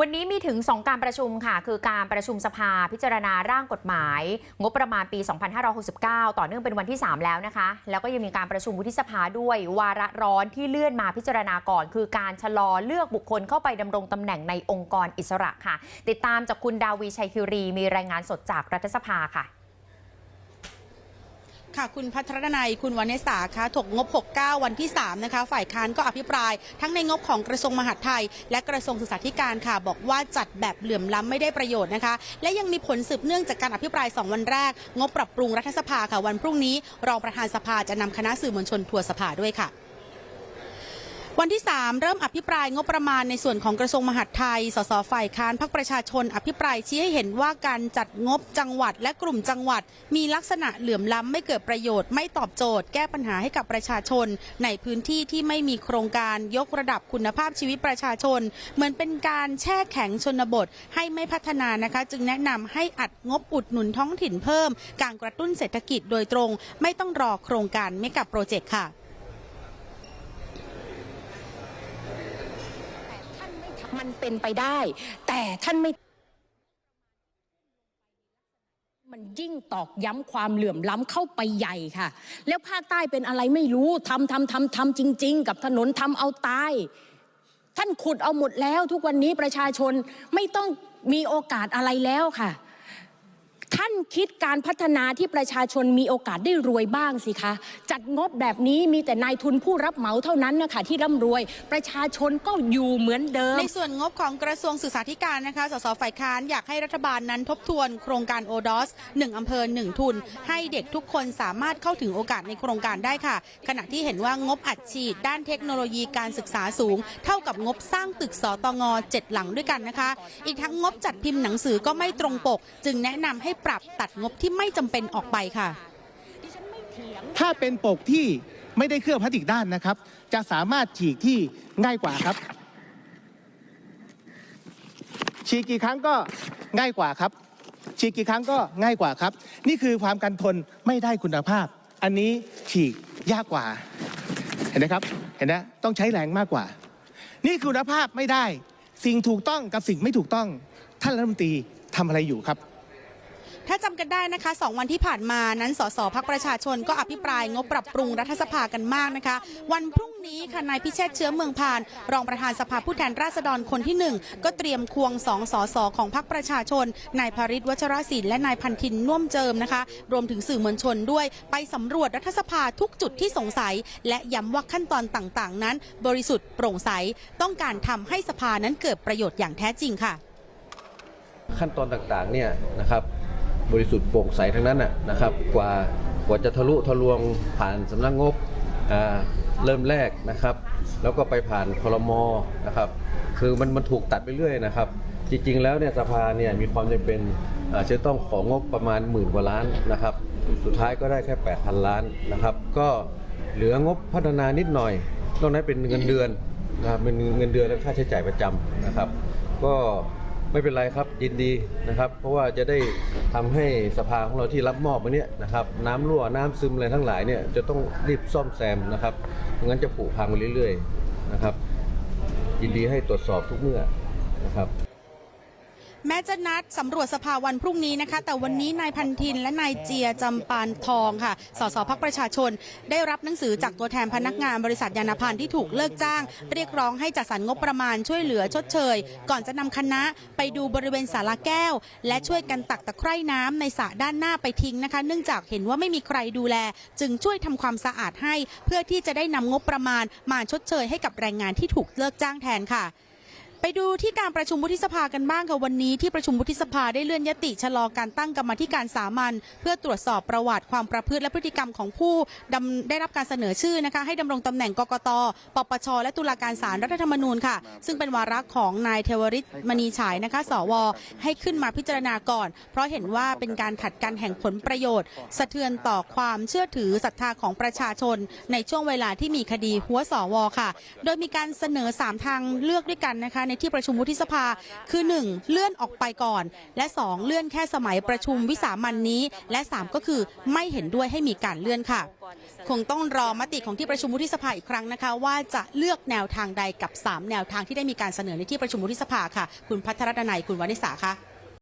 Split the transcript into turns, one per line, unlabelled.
วันนี้มีถึง 2 การประชุมค่ะ คือการประชุมสภาพิจารณาร่างกฎหมาย งบประมาณปี 2569 ต่อเนื่องเป็นวันที่ 3 แล้วนะคะ แล้วก็ยังมีการประชุมวุฒิสภาด้วยวาระร้อนที่เลื่อนมาพิจารณาก่อน คือการชะลอเลือกบุคคลเข้าไปดำรงตำแหน่งในองค์กรอิสระค่ะ ติดตามจากคุณดาวีชัยคิรีมีรายงานสดจากรัฐสภาค่ะ
ค่ะ คุณพัทรนายคุณวันเนสาคะถกงบ 69 วันที่ 3 นะคะ ฝ่ายค้านก็อภิปราย ทั้งในงบของกระทรวงมหาดไทย และกระทรวงศึกษาธิการค่ะ บอกว่าจัดแบบเหลื่อมล้ำไม่ได้ประโยชน์นะคะ และยังมีผลสืบเนื่องจากการอภิปราย 2 วันแรก งบปรับปรุงรัฐสภาค่ะวันพรุ่งนี้ รองประธานสภาจะนำคณะสื่อมวลชนทัวร์สภาด้วยค่ะ วันที่ 3 เริ่มอภิปรายงบประมาณในส่วนของกระทรวงมหาดไทย สสฝ่ายค้านพักประชาชน อภิปรายชี้ให้เห็นว่าการจัดงบจังหวัดและกลุ่มจังหวัด มีลักษณะเหลื่อมล้ำไม่เกิดประโยชน์ไม่ตอบโจทย์ แก้ปัญหาให้กับประชาชน ในพื้นที่ที่ไม่มีโครงการยกระดับคุณภาพชีวิตประชาชน เหมือนเป็นการแช่แข็งชนบท ให้ไม่พัฒนานะคะ จึงแนะนำให้อัดงบอุดหนุนท้องถิ่นเพิ่ม การกระตุ้นเศรษฐกิจโดยตรง ไม่ต้องรอโครงการเมกะโปรเจกต์ค่ะ
มันเป็นไปได้ แต่ท่านไม่ มันยิ่งตอกย้ำความเหลื่อมล้ำเข้าไปใหญ่ค่ะ แล้วภาคใต้เป็นอะไรไม่รู้ทำทำทำทำจริง ๆ กับถนนทำเอาตาย ท่านขุดเอาหมดแล้ว ทุกวันนี้ประชาชนไม่ต้องมีโอกาสอะไรแล้วค่ะ ท่านคิดการพัฒนาที่ประชาชนมีโอกาสได้รวยบ้างสิคะ จัดงบแบบนี้มีแต่นายทุนผู้รับเหมาเท่านั้นนะคะที่ร่ำรวย ประชาชนก็อยู่เหมือนเดิม
ในส่วนงบของกระทรวงศึกษาธิการนะคะ สสฝ่ายค้านอยากให้รัฐบาลนั้นทบทวนโครงการโอดอสหนึ่งอำเภอหนึ่งทุน ให้เด็กทุกคนสามารถเข้าถึงโอกาสในโครงการได้ค่ะ ขณะที่เห็นว่างบอัดฉีดด้านเทคโนโลยีการศึกษาสูง เท่ากับงบสร้างตึกสตงเจ็ดหลังด้วยกันนะคะ อีกทั้งงบจัดพิมพ์หนังสือก็ไม่ตรงปก จึงแนะนำให้ปรับตัดงบที่ไม่จำเป็นออกไปค่ะ
ถ้าเป็นปกที่ไม่ได้เคลือบพลาสติกด้านนะครับ จะสามารถฉีกที่ง่ายกว่าครับ ฉีกกี่ครั้งก็ง่ายกว่าครับ ฉีกกี่ครั้งก็ง่ายกว่าครับ นี่คือความกันทนไม่ได้คุณภาพ อันนี้ฉีกยากกว่า เห็นไหมครับ เห็นไหมต้องใช้แรงมากกว่า นี่คือคุณภาพไม่ได้ สิ่งถูกต้องกับสิ่งไม่ถูกต้อง ท่านรัฐมนตรีทำอะไรอยู่ครับ
ถ้าจำกันได้นะคะสองวันที่ผ่านมานั้นสสพักประชาชนก็อภิปรายงบปรับปรุงรัฐสภากันมากนะคะ วันพรุ่งนี้ค่ะนายพิเชษเชื้อเมืองพาน รองประธานสภาผู้แทนราษฎรคนที่หนึ่งก็เตรียมควงสองสสของพักประชาชนนายภริศวัชรศิลป์และนายพันธินน่วมเจิมนะคะ รวมถึงสื่อมวลชนด้วยไปสำรวจรัฐสภาทุกจุดที่สงสัย และย้ำว่าขั้นตอนต่างๆ นั้น บริสุทธิ์โปร่งใสต้องการทำให้สภานั้นเกิดประโยชน์อย่างแท้จริงค่ะ
ขั้นตอนต่างๆเนี่ยนะครับ บริสุทธิ์โปร่งใสทั้งนั้นนะครับ กว่ากว่าจะทะลุทะลวงผ่านสำนักงบเริ่มแรกนะครับ แล้วก็ไปผ่านคลมนะครับ คือมันมันถูกตัดไปเรื่อยนะครับ จริง ๆ แล้วเนี่ยสภาเนี่ยมีความจำเป็นจะต้องของงบประมาณหมื่นกว่าล้านนะครับ สุดท้ายก็ได้แค่ 8,000 ล้านนะครับ ก็เหลืองบพัฒนานิดหน่อยนอกนั้นเป็นเงินเดือนนะครับเป็นเงินเดือนและค่าใช้จ่ายประจำนะครับ ก็ ไม่เป็นไรครับยินดีนะครับ เพราะว่าจะได้ทำให้สภาของเราที่รับมอบมาเนี่ยนะครับน้ำรั่วน้ำซึมอะไรทั้งหลายเนี่ยจะต้องรีบซ่อมแซมนะครับไม่งั้นจะผุพังไปเรื่อย ๆ นะครับ ยินดีให้ตรวจสอบทุกเมื่อนะครับ
แม้จะนัดสำรวจสภาวันพรุ่งนี้นะคะ แต่วันนี้นายพันธินและนายเจียจำปานทองค่ะ สสพักประชาชน ได้รับหนังสือจากตัวแทนพนักงานบริษัทยานพันธ์ที่ถูกเลิกจ้าง เรียกร้องให้จัดสรรงบประมาณช่วยเหลือชดเชย ก่อนจะนำคณะไปดูบริเวณสาราแก้ว และช่วยกันตักตะไคร่น้ำในสระด้านหน้าไปทิ้งนะคะ เนื่องจากเห็นว่าไม่มีใครดูแล จึงช่วยทำความสะอาดให้ เพื่อที่จะได้นำงบประมาณมาชดเชยให้กับแรงงานที่ถูกเลิกจ้างแทนค่ะ ไปดูที่การประชุมวุฒิสภากันบ้างค่ะวันนี้ที่ประชุมวุฒิสภาได้เลื่อนยติชะลอการตั้งกรรมธิการสามัญเพื่อตรวจสอบประวัติความประพฤติและพฤติกรรมของผู้ดำได้รับการเสนอชื่อนะคะให้ดำรงตำแหน่งกกต ปปช และตุลาการศาลรัฐธรรมนูญค่ะ ซึ่งเป็นวาระของนายเทวริตมณีฉายนะคะสว ให้ขึ้นมาพิจารณาก่อน เพราะเห็นว่าเป็นการขัดกันแห่งผลประโยชน์ สะเทือนต่อความเชื่อถือศรัทธาของประชาชน ในช่วงเวลาที่มีคดีหัวสวค่ะ โดยมีการเสนอ3ทางเลือกด้วยกันนะคะในที่ประชุมวุฒิสภา คือ 1. เลื่อนออกไปก่อน และ 2. เลื่อนแค่สมัยประชุมวิสามันนี้ และ 3 ก็คือไม่เห็นด้วยให้มีการเลื่อนค่ะ คงต้องรอมติของที่ประชุมวุฒิสภาอีกครั้งนะคะ ว่าจะเลือกแนวทางใดกับ 3 แนวทางที่ได้มีการเสนอในที่ประชุมวุฒิสภาค่ะ คุณพัทรดนัยคุณวณิสาค่ะ